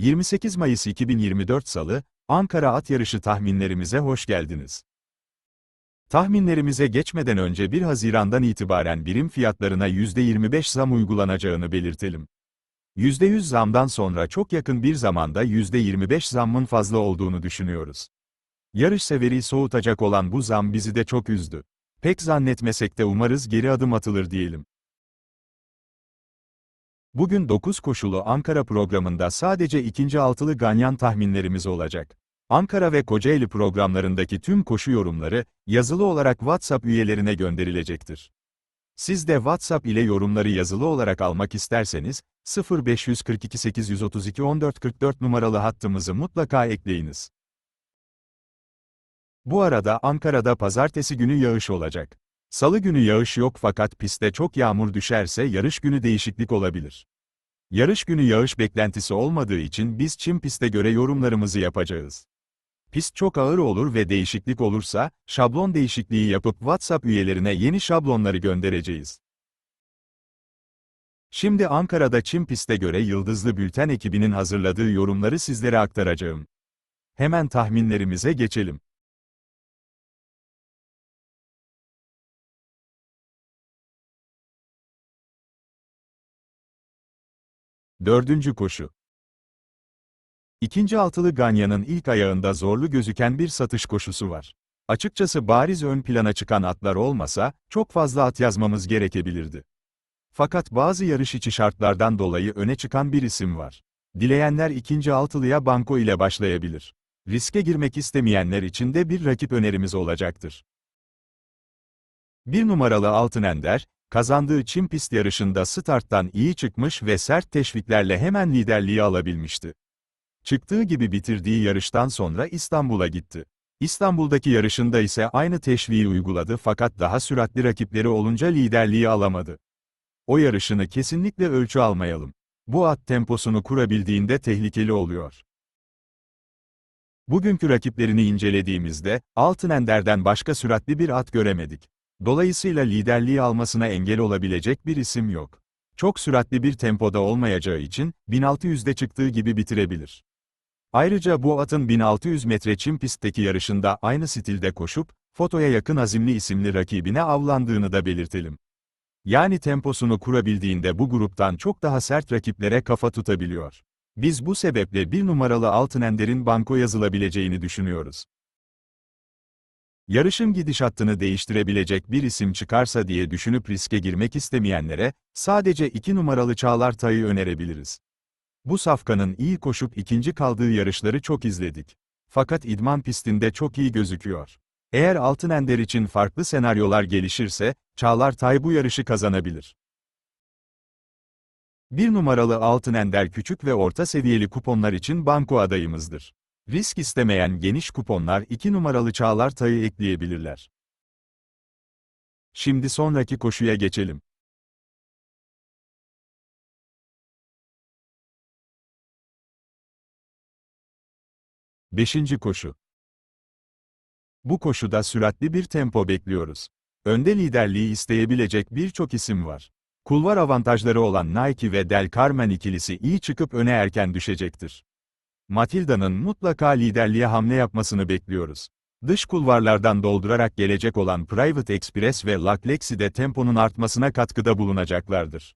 28 Mayıs 2024 Salı, Ankara At Yarışı tahminlerimize hoş geldiniz. Tahminlerimize geçmeden önce 1 Haziran'dan itibaren birim fiyatlarına %25 zam uygulanacağını belirtelim. %100 zamdan sonra çok yakın bir zamanda %25 zammın fazla olduğunu düşünüyoruz. Yarış severi soğutacak olan bu zam bizi de çok üzdü. Pek zannetmesek de umarız geri adım atılır diyelim. Bugün 9 koşulu Ankara programında sadece ikinci altılı ganyan tahminlerimiz olacak. Ankara ve Kocaeli programlarındaki tüm koşu yorumları, yazılı olarak WhatsApp üyelerine gönderilecektir. Siz de WhatsApp ile yorumları yazılı olarak almak isterseniz, 0542 832 1444 numaralı hattımızı mutlaka ekleyiniz. Bu arada Ankara'da pazartesi günü yağış olacak. Salı günü yağış yok fakat pistte çok yağmur düşerse yarış günü değişiklik olabilir. Yarış günü yağış beklentisi olmadığı için biz çim piste göre yorumlarımızı yapacağız. Pist çok ağır olur ve değişiklik olursa, şablon değişikliği yapıp WhatsApp üyelerine yeni şablonları göndereceğiz. Şimdi Ankara'da çim piste göre Yıldızlı Bülten ekibinin hazırladığı yorumları sizlere aktaracağım. Hemen tahminlerimize geçelim. Dördüncü koşu. İkinci altılı Ganya'nın ilk ayağında zorlu gözüken bir satış koşusu var. Açıkçası bariz ön plana çıkan atlar olmasa, çok fazla at yazmamız gerekebilirdi. Fakat bazı yarış içi şartlardan dolayı öne çıkan bir isim var. Dileyenler ikinci altılıya banko ile başlayabilir. Riske girmek istemeyenler için de bir rakip önerimiz olacaktır. Bir numaralı Altın Ender, kazandığı çim pist yarışında starttan iyi çıkmış ve sert teşviklerle hemen liderliği alabilmişti. Çıktığı gibi bitirdiği yarıştan sonra İstanbul'a gitti. İstanbul'daki yarışında ise aynı teşviği uyguladı fakat daha süratli rakipleri olunca liderliği alamadı. O yarışını kesinlikle ölçü almayalım. Bu at temposunu kurabildiğinde tehlikeli oluyor. Bugünkü rakiplerini incelediğimizde, Altın Ender'den başka süratli bir at göremedik. Dolayısıyla liderliği almasına engel olabilecek bir isim yok. Çok süratli bir tempoda olmayacağı için, 1600'de çıktığı gibi bitirebilir. Ayrıca bu atın 1600 metre çim pistteki yarışında aynı stilde koşup, fotoya yakın azimli isimli rakibine avlandığını da belirtelim. Yani temposunu kurabildiğinde bu gruptan çok daha sert rakiplere kafa tutabiliyor. Biz bu sebeple bir numaralı Altın Ender'in banko yazılabileceğini düşünüyoruz. Yarışın gidişatını değiştirebilecek bir isim çıkarsa diye düşünüp riske girmek istemeyenlere, sadece iki numaralı Çağlar Tay'ı önerebiliriz. Bu safkanın iyi koşup ikinci kaldığı yarışları çok izledik. Fakat idman pistinde çok iyi gözüküyor. Eğer Altın Ender için farklı senaryolar gelişirse, Çağlar Tay bu yarışı kazanabilir. Bir numaralı Altın Ender küçük ve orta seviyeli kuponlar için banko adayımızdır. Risk istemeyen geniş kuponlar 2 numaralı Çağlar Tay'ı ekleyebilirler. Şimdi sonraki koşuya geçelim. Beşinci koşu. Bu koşuda süratli bir tempo bekliyoruz. Önde liderliği isteyebilecek birçok isim var. Kulvar avantajları olan Nike ve Del Carmen ikilisi iyi çıkıp öne erken düşecektir. Matilda'nın mutlaka liderliğe hamle yapmasını bekliyoruz. Dış kulvarlardan doldurarak gelecek olan Private Express ve Laclexi de temponun artmasına katkıda bulunacaklardır.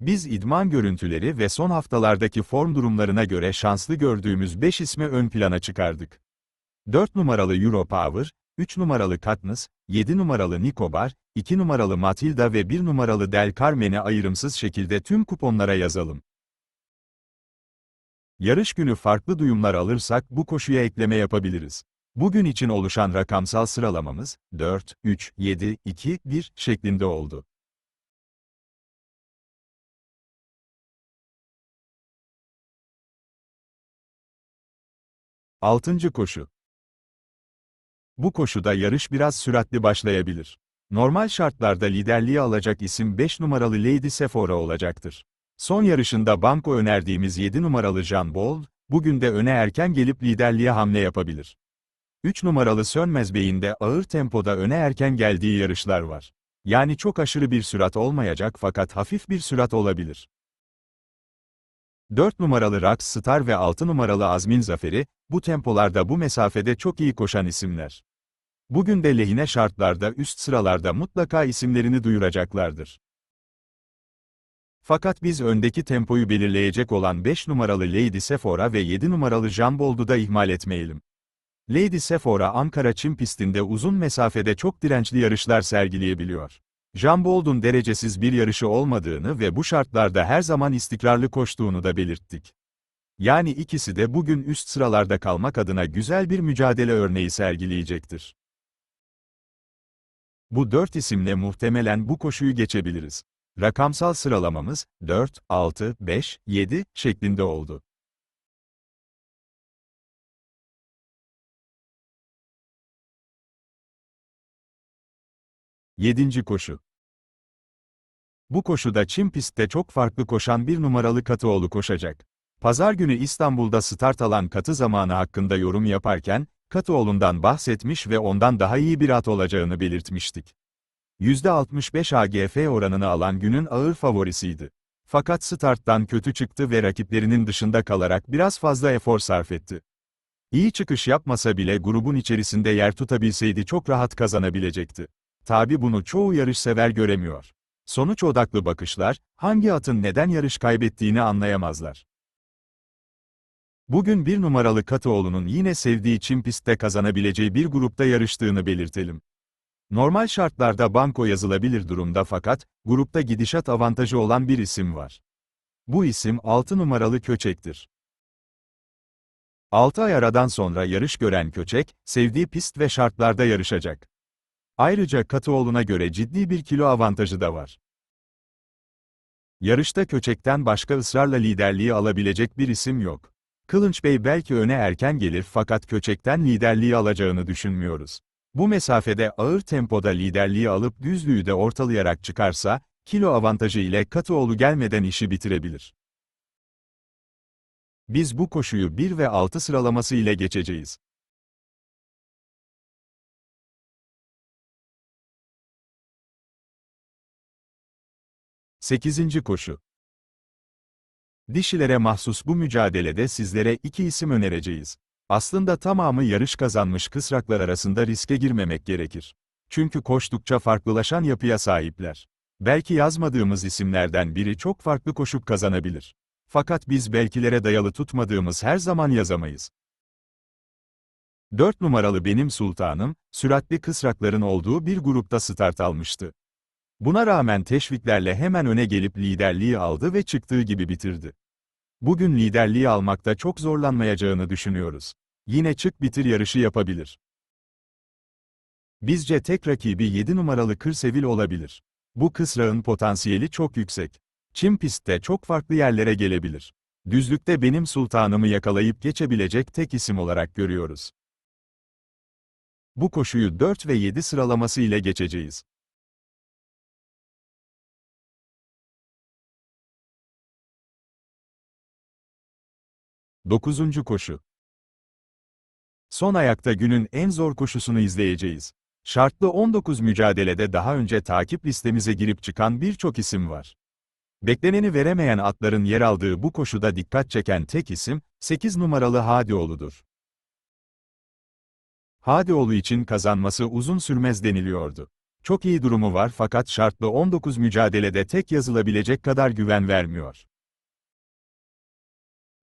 Biz idman görüntüleri ve son haftalardaki form durumlarına göre şanslı gördüğümüz 5 ismi ön plana çıkardık. 4 numaralı Europower, 3 numaralı Katniss, 7 numaralı Nikobar, 2 numaralı Matilda ve 1 numaralı Del Carmen'i ayrımsız şekilde tüm kuponlara yazalım. Yarış günü farklı duyumlar alırsak bu koşuya ekleme yapabiliriz. Bugün için oluşan rakamsal sıralamamız 4, 3, 7, 2, 1 şeklinde oldu. Altıncı koşu. Bu koşuda yarış biraz süratli başlayabilir. Normal şartlarda liderliği alacak isim 5 numaralı Lady Sephora olacaktır. Son yarışında banko önerdiğimiz 7 numaralı Jean Bold, bugün de öne erken gelip liderliğe hamle yapabilir. 3 numaralı Sönmez Bey'in de ağır tempoda öne erken geldiği yarışlar var. Yani çok aşırı bir sürat olmayacak fakat hafif bir sürat olabilir. 4 numaralı Rax Star ve 6 numaralı Azmin Zaferi, bu tempolarda bu mesafede çok iyi koşan isimler. Bugün de lehine şartlarda üst sıralarda mutlaka isimlerini duyuracaklardır. Fakat biz öndeki tempoyu belirleyecek olan 5 numaralı Lady Sephora ve 7 numaralı Jambold'u da ihmal etmeyelim. Lady Sephora Ankara çim pistinde uzun mesafede çok dirençli yarışlar sergileyebiliyor. Jambold'un derecesiz bir yarışı olmadığını ve bu şartlarda her zaman istikrarlı koştuğunu da belirttik. Yani ikisi de bugün üst sıralarda kalmak adına güzel bir mücadele örneği sergileyecektir. Bu dört isimle muhtemelen bu koşuyu geçebiliriz. Rakamsal sıralamamız 4, 6, 5, 7 şeklinde oldu. Yedinci koşu. Bu koşuda çim pistte çok farklı koşan bir numaralı Katıoğlu koşacak. Pazar günü İstanbul'da start alan Katı zamanı hakkında yorum yaparken, Katıoğlu'ndan bahsetmiş ve ondan daha iyi bir at olacağını belirtmiştik. %65 AGF oranını alan günün ağır favorisiydi. Fakat starttan kötü çıktı ve rakiplerinin dışında kalarak biraz fazla efor sarf etti. İyi çıkış yapmasa bile grubun içerisinde yer tutabilseydi çok rahat kazanabilecekti. Tabi bunu çoğu yarışsever göremiyor. Sonuç odaklı bakışlar, hangi atın neden yarış kaybettiğini anlayamazlar. Bugün bir numaralı Katıoğlu'nun yine sevdiği çim pistte kazanabileceği bir grupta yarıştığını belirtelim. Normal şartlarda banko yazılabilir durumda fakat, grupta gidişat avantajı olan bir isim var. Bu isim 6 numaralı Köçek'tir. 6 ay aradan sonra yarış gören Köçek, sevdiği pist ve şartlarda yarışacak. Ayrıca Katıoğlu'na göre ciddi bir kilo avantajı da var. Yarışta Köçek'ten başka ısrarla liderliği alabilecek bir isim yok. Kılınç Bey belki öne erken gelir fakat Köçek'ten liderliği alacağını düşünmüyoruz. Bu mesafede ağır tempoda liderliği alıp düzlüğü de ortalayarak çıkarsa, kilo avantajı ile Katıoğlu gelmeden işi bitirebilir. Biz bu koşuyu 1 ve 6 sıralaması ile geçeceğiz. Sekizinci koşu. Dişilere mahsus bu mücadelede sizlere iki isim önereceğiz. Aslında tamamı yarış kazanmış kısraklar arasında riske girmemek gerekir. Çünkü koştukça farklılaşan yapıya sahipler. Belki yazmadığımız isimlerden biri çok farklı koşup kazanabilir. Fakat biz belkilere dayalı tutmadığımız her zaman yazamayız. 4 numaralı Benim Sultanım, süratli kısrakların olduğu bir grupta start almıştı. Buna rağmen teşviklerle hemen öne gelip liderliği aldı ve çıktığı gibi bitirdi. Bugün liderliği almakta çok zorlanmayacağını düşünüyoruz. Yine çık bitir yarışı yapabilir. Bizce tek rakibi 7 numaralı Kırsevil olabilir. Bu kısrağın potansiyeli çok yüksek. Çim pistte çok farklı yerlere gelebilir. Düzlükte benim sultanımı yakalayıp geçebilecek tek isim olarak görüyoruz. Bu koşuyu 4 ve 7 sıralaması ile geçeceğiz. Dokuzuncu koşu. Son ayakta günün en zor koşusunu izleyeceğiz. Şartlı 19 mücadelede daha önce takip listemize girip çıkan birçok isim var. Bekleneni veremeyen atların yer aldığı bu koşuda dikkat çeken tek isim, 8 numaralı Hadioğlu'dur. Hadioğlu için kazanması uzun sürmez deniliyordu. Çok iyi durumu var fakat şartlı 19 mücadelede tek yazılabilecek kadar güven vermiyor.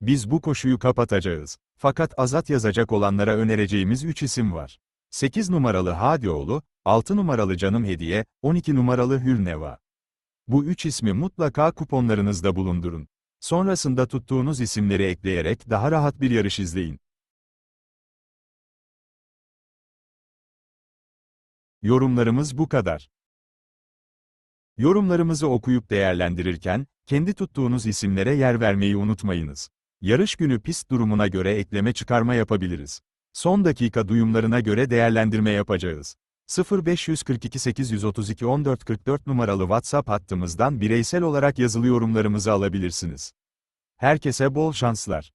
Biz bu koşuyu kapatacağız. Fakat azat yazacak olanlara önereceğimiz 3 isim var. 8 numaralı Hadioğlu, 6 numaralı Canım Hediye, 12 numaralı Hürneva. Bu 3 ismi mutlaka kuponlarınızda bulundurun. Sonrasında tuttuğunuz isimleri ekleyerek daha rahat bir yarış izleyin. Yorumlarımız bu kadar. Yorumlarımızı okuyup değerlendirirken, kendi tuttuğunuz isimlere yer vermeyi unutmayınız. Yarış günü pist durumuna göre ekleme çıkarma yapabiliriz. Son dakika duyumlarına göre değerlendirme yapacağız. 0542 832 1444 numaralı WhatsApp hattımızdan bireysel olarak yazılı yorumlarımızı alabilirsiniz. Herkese bol şanslar.